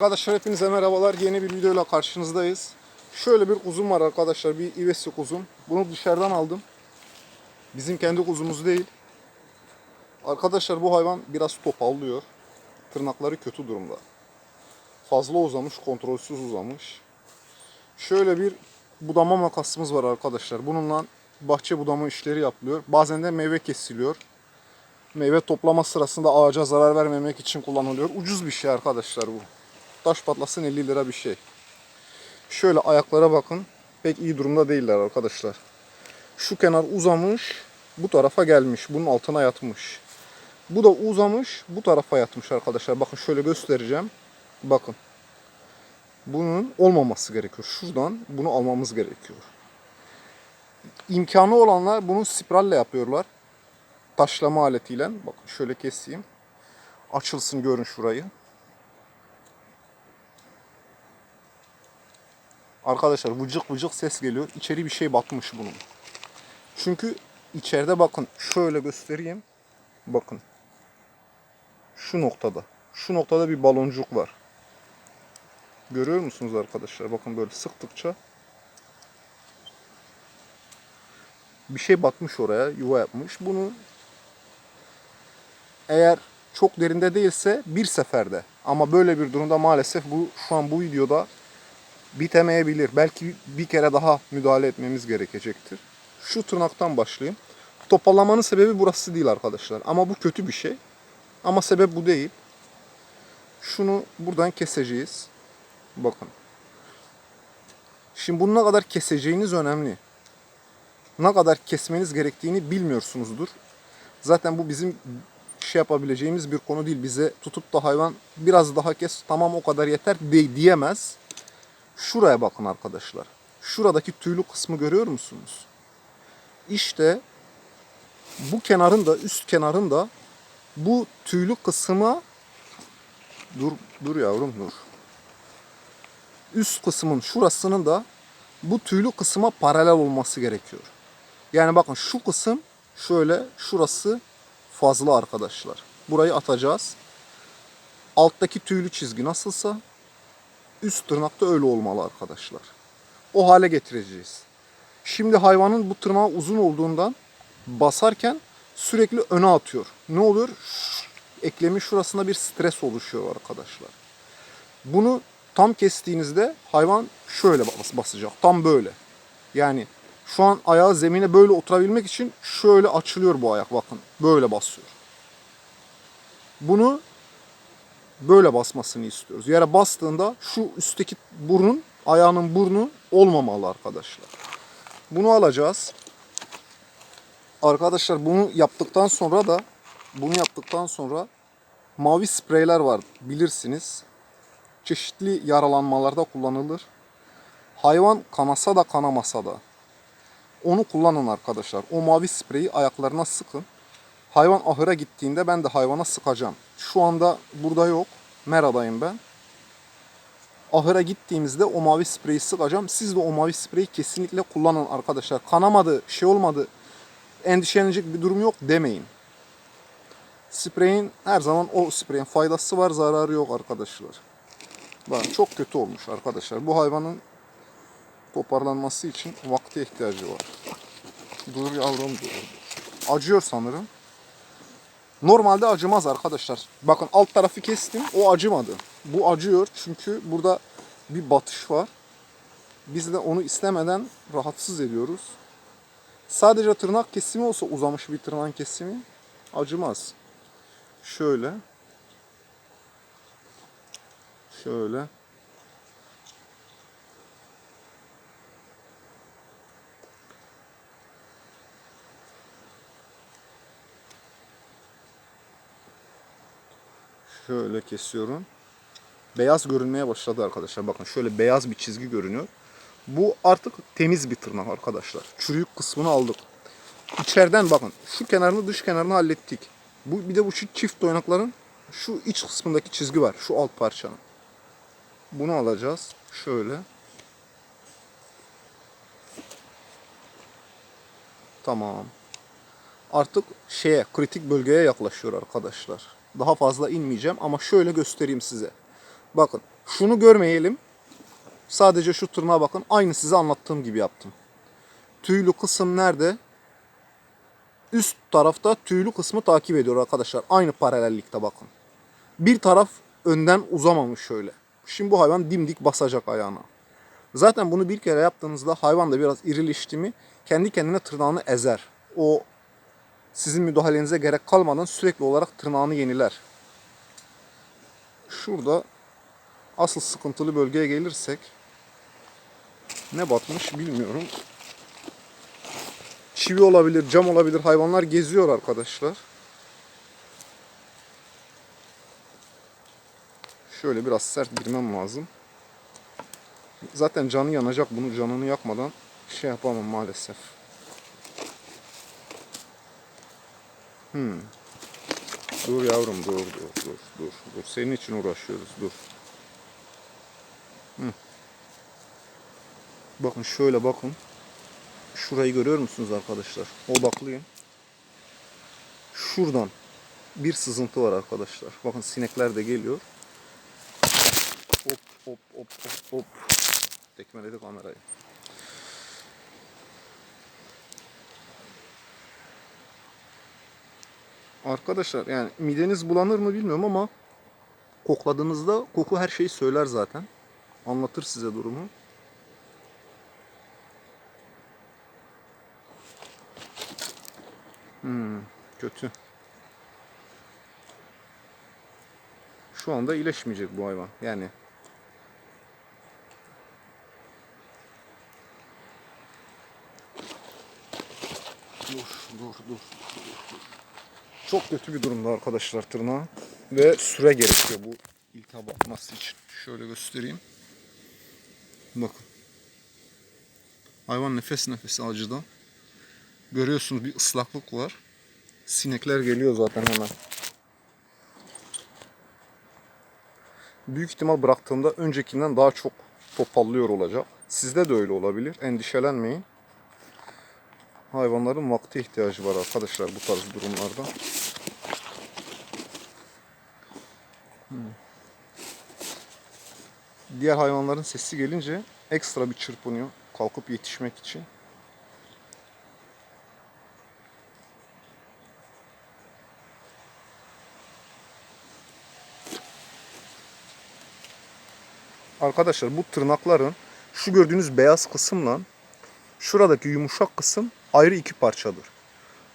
Arkadaşlar hepinize merhabalar. Yeni bir videoyla karşınızdayız. Şöyle bir kuzum var arkadaşlar. Bir ivesi kuzum. Bunu dışarıdan aldım. Bizim kendi kuzumuz değil. Arkadaşlar bu hayvan biraz topallıyor. Tırnakları kötü durumda. Fazla uzamış, kontrolsüz uzamış. Şöyle bir budama makasımız var arkadaşlar. Bununla bahçe budama işleri yapılıyor. Bazen de meyve kesiliyor. Meyve toplama sırasında ağaca zarar vermemek için kullanılıyor. Ucuz bir şey arkadaşlar bu. Taş patlasın 50 lira bir şey. Şöyle ayaklara bakın. Pek iyi durumda değiller arkadaşlar. Şu kenar uzamış. Bu tarafa gelmiş. Bunun altına yatmış. Bu da uzamış. Bu tarafa yatmış arkadaşlar. Bakın şöyle göstereceğim. Bakın. Bunun olmaması gerekiyor. Şuradan bunu almamız gerekiyor. İmkanı olanlar bunu spiralle yapıyorlar. Taşlama aletiyle. Bakın şöyle keseyim. Açılsın görün şurayı. Arkadaşlar vıcık vıcık ses geliyor. İçeri bir şey batmış bunun. Çünkü içeride bakın şöyle göstereyim. Bakın. Şu noktada. Şu noktada bir baloncuk var. Görüyor musunuz arkadaşlar? Bakın böyle sıktıkça bir şey batmış oraya, yuva yapmış. Bunu eğer çok derinde değilse bir seferde ama böyle bir durumda maalesef bu şu an bu videoda bitemeyebilir. Belki bir kere daha müdahale etmemiz gerekecektir. Şu tırnaktan başlayayım. Toparlamanın sebebi burası değil arkadaşlar. Ama bu kötü bir şey. Ama sebep bu değil. Şunu buradan keseceğiz. Bakın. Şimdi bunu ne kadar keseceğiniz önemli. Ne kadar kesmeniz gerektiğini bilmiyorsunuzdur. Zaten bu bizim şey yapabileceğimiz bir konu değil. Bize tutup da hayvan biraz daha kes tamam o kadar yeter diyemez. Şuraya bakın arkadaşlar. Şuradaki tüylü kısmı görüyor musunuz? İşte bu kenarın da üst kenarın da bu tüylü kısma dur dur yavrum dur. Üst kısmın şurasının da bu tüylü kısma paralel olması gerekiyor. Yani bakın şu kısım şöyle şurası fazla arkadaşlar. Burayı atacağız. Alttaki tüylü çizgi nasılsa üst tırnakta öyle olmalı arkadaşlar. O hale getireceğiz. Şimdi hayvanın bu tırnağı uzun olduğundan basarken sürekli öne atıyor. Ne oluyor? Eklemin şurasında bir stres oluşuyor arkadaşlar. Bunu tam kestiğinizde hayvan şöyle bas- basacak. Tam böyle. Yani şu an ayağı zemine böyle oturabilmek için şöyle açılıyor bu ayak bakın. Böyle basıyor. Bunu böyle basmasını istiyoruz. Yere bastığında şu üstteki burun, ayağının burnu olmamalı arkadaşlar. Bunu alacağız. Arkadaşlar bunu yaptıktan sonra da bunu yaptıktan sonra mavi spreyler var bilirsiniz. Çeşitli yaralanmalarda kullanılır. Hayvan kanasa da kanamasa da onu kullanın arkadaşlar. O mavi spreyi ayaklarına sıkın. Hayvan ahıra gittiğinde ben de hayvana sıkacağım. Şu anda burada yok. Mera'dayım ben. Ahıra gittiğimizde o mavi spreyi sıkacağım. Siz de o mavi spreyi kesinlikle kullanın arkadaşlar. Kanamadı, şey olmadı, endişelenecek bir durum yok demeyin. Spreyin her zaman o spreyin faydası var, zararı yok arkadaşlar. Bakın çok kötü olmuş arkadaşlar. Bu hayvanın toparlanması için vakti ihtiyacı var. Dur yavrum dur. Acıyor sanırım. Normalde acımaz arkadaşlar. Bakın alt tarafı kestim. O acımadı. Bu acıyor çünkü burada bir batış var. Biz de onu istemeden rahatsız ediyoruz. Sadece tırnak kesimi olsa uzamış bir tırnak kesimi acımaz. Şöyle. Şöyle. Şöyle kesiyorum. Beyaz görünmeye başladı arkadaşlar. Bakın şöyle beyaz bir çizgi görünüyor. Bu artık temiz bir tırnak arkadaşlar. Çürüyük kısmını aldık. İçeriden bakın şu kenarını dış kenarını hallettik. Bu bir de bu şu çift oynakların şu iç kısmındaki çizgi var. Şu alt parçanın. Bunu alacağız. Şöyle. Tamam. Artık şeye kritik bölgeye yaklaşıyor arkadaşlar. Daha fazla inmeyeceğim ama şöyle göstereyim size. Bakın Şunu görmeyelim. Sadece şu tırnağa bakın. Aynı size anlattığım gibi yaptım. Tüylü kısım nerede? Üst tarafta tüylü kısmı takip ediyor arkadaşlar. Aynı paralellikte bakın. Bir taraf önden uzamamış şöyle. Şimdi bu hayvan dimdik basacak ayağına. Zaten bunu bir kere yaptığınızda hayvan da biraz irileşti mi kendi kendine tırnağını ezer. O sizin müdahalenize gerek kalmadan sürekli olarak tırnağını yeniler. Şurada asıl sıkıntılı bölgeye gelirsek ne batmış bilmiyorum. Çivi olabilir, cam olabilir. Hayvanlar geziyor arkadaşlar. Şöyle biraz sert girmem lazım. Zaten canı yanacak. Bunu canını yakmadan şey yapamam maalesef. Hmm. Dur yavrum dur dur dur dur dur. Senin için uğraşıyoruz dur. Hı. Bakın şöyle bakın. Şurayı görüyor musunuz arkadaşlar? Odaklıyım. Şuradan bir sızıntı var arkadaşlar. Bakın sinekler de geliyor. Hop hop hop hop hop. Tekmeledi kamerayı. Arkadaşlar yani mideniz bulanır mı bilmiyorum ama kokladığınızda koku her şeyi söyler zaten. Anlatır size durumu. Hmm, kötü. Şu anda iyileşmeyecek bu hayvan. Yani Dur, dur, dur, dur, dur. Çok kötü bir durumda arkadaşlar tırnağı. Ve süre gerekiyor bu iltihap atması için. Şöyle göstereyim. Bakın. Hayvan nefes nefese acıdan. Görüyorsunuz bir ıslaklık var. Sinekler geliyor zaten hemen. Büyük ihtimal bıraktığımda öncekinden daha çok topallıyor olacak. Sizde de öyle olabilir. Endişelenmeyin. Hayvanların vakti ihtiyacı var arkadaşlar bu tarz durumlarda. Diğer hayvanların sesi gelince ekstra bir çırpınıyor kalkıp yetişmek için. Arkadaşlar bu tırnakların şu gördüğünüz beyaz kısımla şuradaki yumuşak kısım ayrı iki parçadır.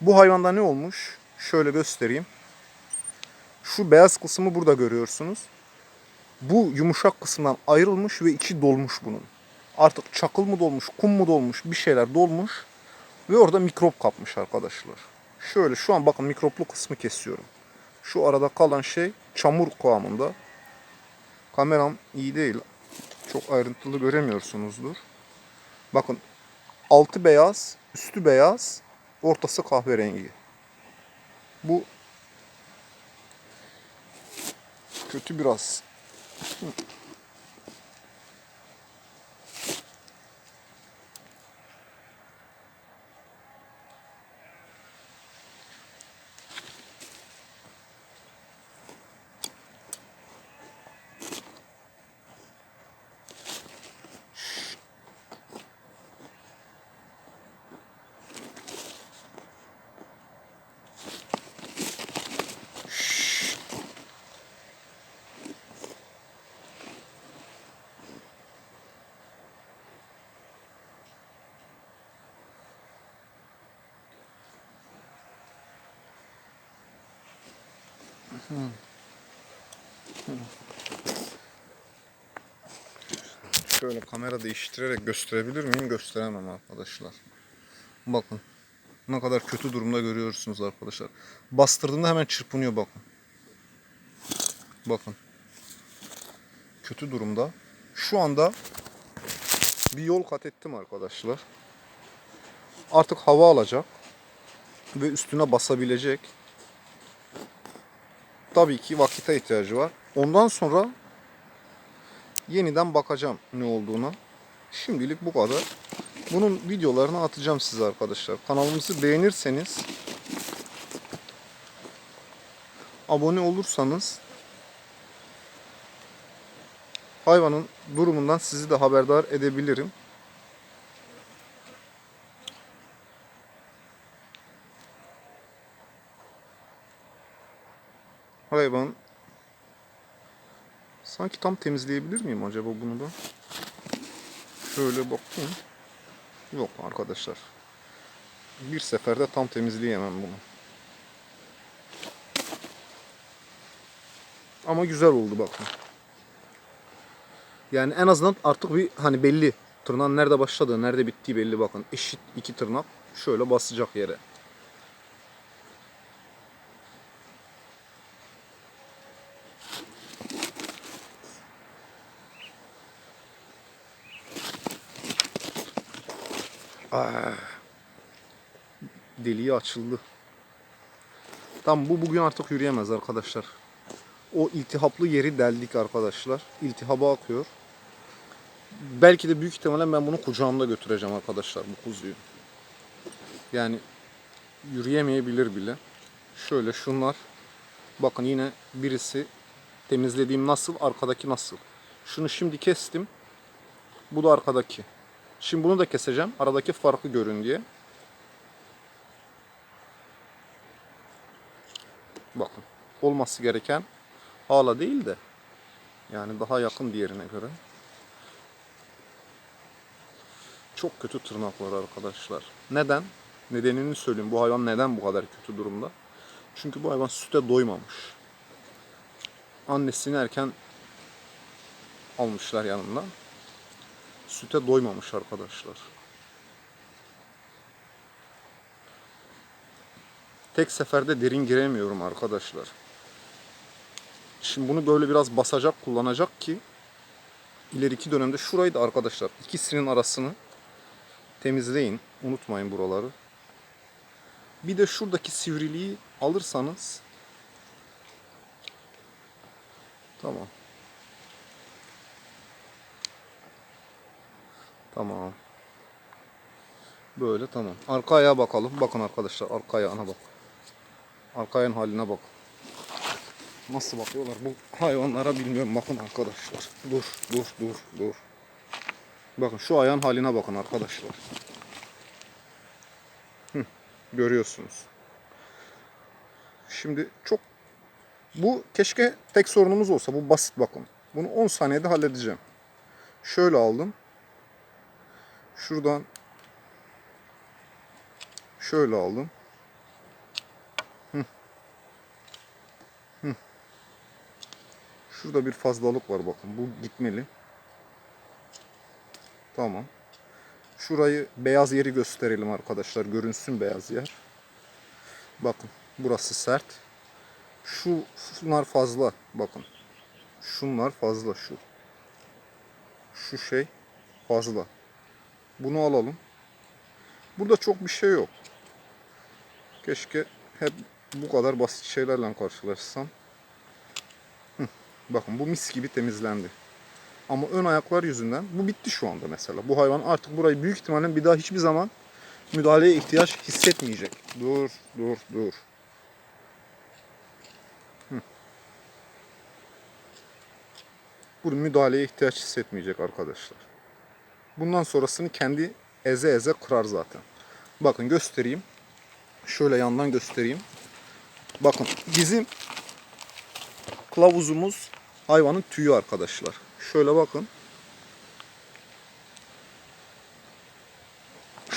Bu hayvanda ne olmuş? Şöyle göstereyim. Şu beyaz kısmı burada görüyorsunuz. Bu yumuşak kısımdan ayrılmış ve içi dolmuş bunun. Artık çakıl mı dolmuş, kum mu dolmuş, bir şeyler dolmuş ve orada mikrop kapmış arkadaşlar. Şöyle şu an bakın mikroplu kısmı kesiyorum. Şu arada kalan şey çamur kıvamında. Kameram iyi değil. Çok ayrıntılı göremiyorsunuzdur. Bakın altı beyaz, üstü beyaz, ortası kahverengi. Bu kötü biraz. 嗯。Şöyle kamera değiştirerek gösterebilir miyim? Gösteremem arkadaşlar. Bakın. Ne kadar kötü durumda görüyorsunuz arkadaşlar. Bastırdığımda hemen çırpınıyor bakın. Bakın. Kötü durumda. Şu anda bir yol kat ettim arkadaşlar. Artık hava alacak ve üstüne basabilecek. Tabii ki vakite ihtiyacı var. Ondan sonra yeniden bakacağım ne olduğuna. Şimdilik bu kadar. Bunun videolarını atacağım size arkadaşlar. Kanalımızı beğenirseniz abone olursanız hayvanın durumundan sizi de haberdar edebilirim. Hayvan sanki tam temizleyebilir miyim acaba bunu da? Şöyle bakayım. Yok arkadaşlar. Bir seferde tam temizleyemem bunu. Ama güzel oldu bakın. Yani en azından artık bir hani belli. Tırnağın nerede başladığı, nerede bittiği belli bakın. Eşit iki tırnak şöyle basacak yere. Ah. Deliği açıldı. Tam bu bugün artık yürüyemez arkadaşlar. O iltihaplı yeri deldik arkadaşlar. İltihaba akıyor. Belki de büyük ihtimalle ben bunu kucağımda götüreceğim arkadaşlar bu kuzuyu. Yani yürüyemeyebilir bile. Şöyle şunlar. Bakın yine birisi temizlediğim nasıl, arkadaki nasıl. Şunu şimdi kestim. Bu da arkadaki. Şimdi bunu da keseceğim. Aradaki farkı görün diye. Bakın. Olması gereken hala değil de yani daha yakın diğerine göre. Çok kötü tırnaklar arkadaşlar. Neden? Nedenini söyleyeyim. Bu hayvan neden bu kadar kötü durumda? Çünkü bu hayvan süte doymamış. Annesini erken almışlar yanından. Süte doymamış arkadaşlar. Tek seferde derin giremiyorum arkadaşlar. Şimdi bunu böyle biraz basacak, kullanacak ki ileriki dönemde şurayı da arkadaşlar ikisinin arasını temizleyin. Unutmayın buraları. Bir de şuradaki sivriliği alırsanız tamam. Tamam. Böyle tamam. Arka ayağa bakalım. Bakın arkadaşlar arka ayağına bak. Arka ayağın haline bak. Nasıl bakıyorlar bu hayvanlara bilmiyorum. Bakın arkadaşlar. Dur, dur, dur, dur. Bakın şu ayağın haline bakın arkadaşlar. Hı, görüyorsunuz. Şimdi çok bu keşke tek sorunumuz olsa. Bu basit bakın. Bunu 10 saniyede halledeceğim. Şöyle aldım. Şuradan şöyle aldım. Hı. Hı. Şurada bir fazlalık var bakın. Bu gitmeli. Tamam. Şurayı beyaz yeri gösterelim arkadaşlar. Görünsün beyaz yer. Bakın burası sert. Şu şunlar fazla. Bakın. Şunlar fazla şu. Şu şey fazla. Bunu alalım. Burada çok bir şey yok. Keşke hep bu kadar basit şeylerle karşılaşsam. Hı, Bakın bu mis gibi temizlendi. Ama ön ayaklar yüzünden bu bitti şu anda mesela. Bu hayvan artık burayı büyük ihtimalle bir daha hiçbir zaman müdahaleye ihtiyaç hissetmeyecek. Dur, dur, dur. Hı. Bu müdahaleye ihtiyaç hissetmeyecek arkadaşlar. Bundan sonrasını kendi eze eze kırar zaten. Bakın göstereyim. Şöyle yandan göstereyim. Bakın bizim kılavuzumuz hayvanın tüyü arkadaşlar. Şöyle bakın.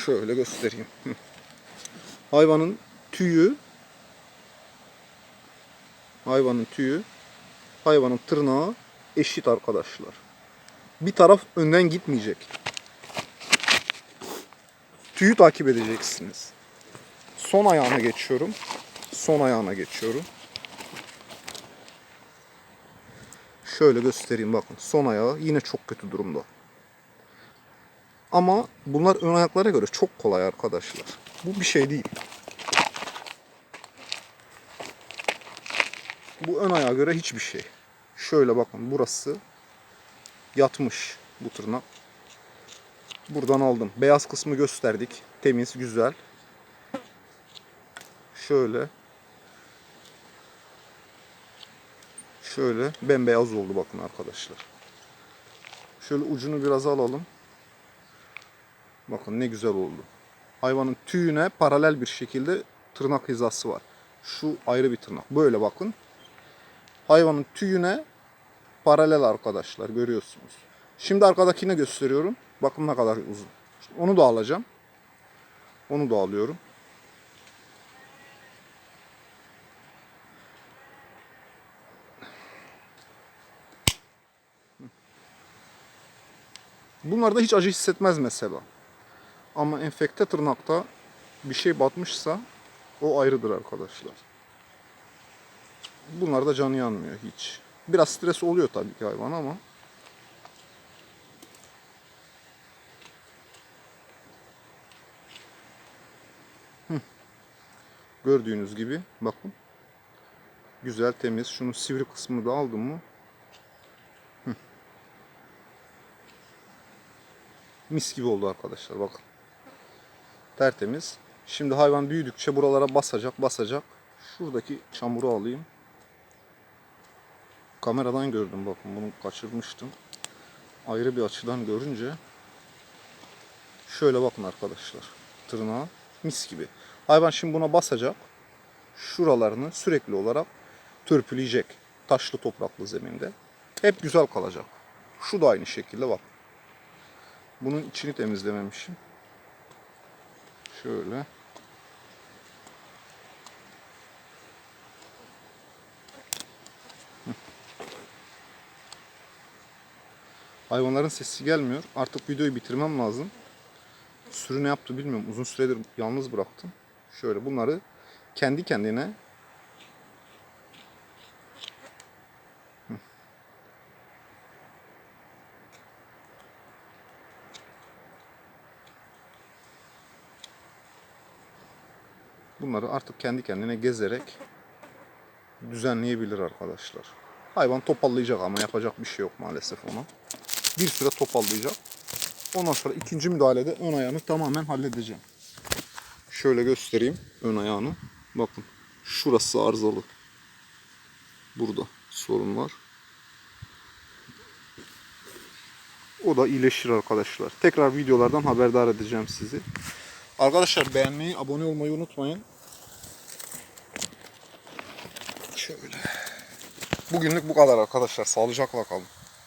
Şöyle göstereyim. Hayvanın tüyü hayvanın tüyü hayvanın tırnağı eşit arkadaşlar. Bir taraf önden gitmeyecek. Tüyü takip edeceksiniz. Son ayağına geçiyorum. Son ayağına geçiyorum. Şöyle göstereyim bakın. Son ayağı yine çok kötü durumda. Ama bunlar ön ayaklara göre çok kolay arkadaşlar. Bu bir şey değil. Bu ön ayağa göre hiçbir şey. Şöyle bakın burası yatmış bu tırnak. Buradan aldım. Beyaz kısmı gösterdik. Temiz, güzel. Şöyle. Şöyle bembeyaz oldu bakın arkadaşlar. Şöyle ucunu biraz alalım. Bakın ne güzel oldu. Hayvanın tüyüne paralel bir şekilde tırnak hizası var. Şu ayrı bir tırnak. Böyle bakın. Hayvanın tüyüne paralel arkadaşlar görüyorsunuz. Şimdi arkadakini gösteriyorum. Bakın ne kadar uzun. Onu da alacağım. Onu da alıyorum. Bunlarda hiç acı hissetmez mesela. Ama enfekte tırnakta bir şey batmışsa o ayrıdır arkadaşlar. Bunlarda canı yanmıyor hiç. Biraz stres oluyor tabii ki hayvan ama Gördüğünüz gibi bakın. Güzel temiz. Şunun sivri kısmını da aldım mı? Mis gibi oldu arkadaşlar bakın. Tertemiz. Şimdi hayvan büyüdükçe buralara basacak basacak. Şuradaki çamuru alayım. Kameradan gördüm bakın bunu kaçırmıştım. Ayrı bir açıdan görünce şöyle bakın arkadaşlar. Tırnağı mis gibi. Hayvan şimdi buna basacak. Şuralarını sürekli olarak törpüleyecek. Taşlı topraklı zeminde. Hep güzel kalacak. Şu da aynı şekilde bak. Bunun içini temizlememişim. Şöyle. Hayvanların sesi gelmiyor. Artık videoyu bitirmem lazım. Sürü ne yaptı bilmiyorum. Uzun süredir yalnız bıraktım. Şöyle bunları kendi kendine. Bunları artık kendi kendine gezerek düzenleyebilir arkadaşlar. Hayvan topallayacak ama yapacak bir şey yok maalesef ona. Bir süre topallayacak. Ondan sonra ikinci müdahalede ön ayağını tamamen halledeceğim. Şöyle göstereyim ön ayağını. Bakın şurası arızalı. Burada sorun var. O da iyileşir arkadaşlar. Tekrar videolardan haberdar edeceğim sizi. Arkadaşlar beğenmeyi, abone olmayı unutmayın. Şöyle. Bugünlük bu kadar arkadaşlar. Sağlıcakla kalın.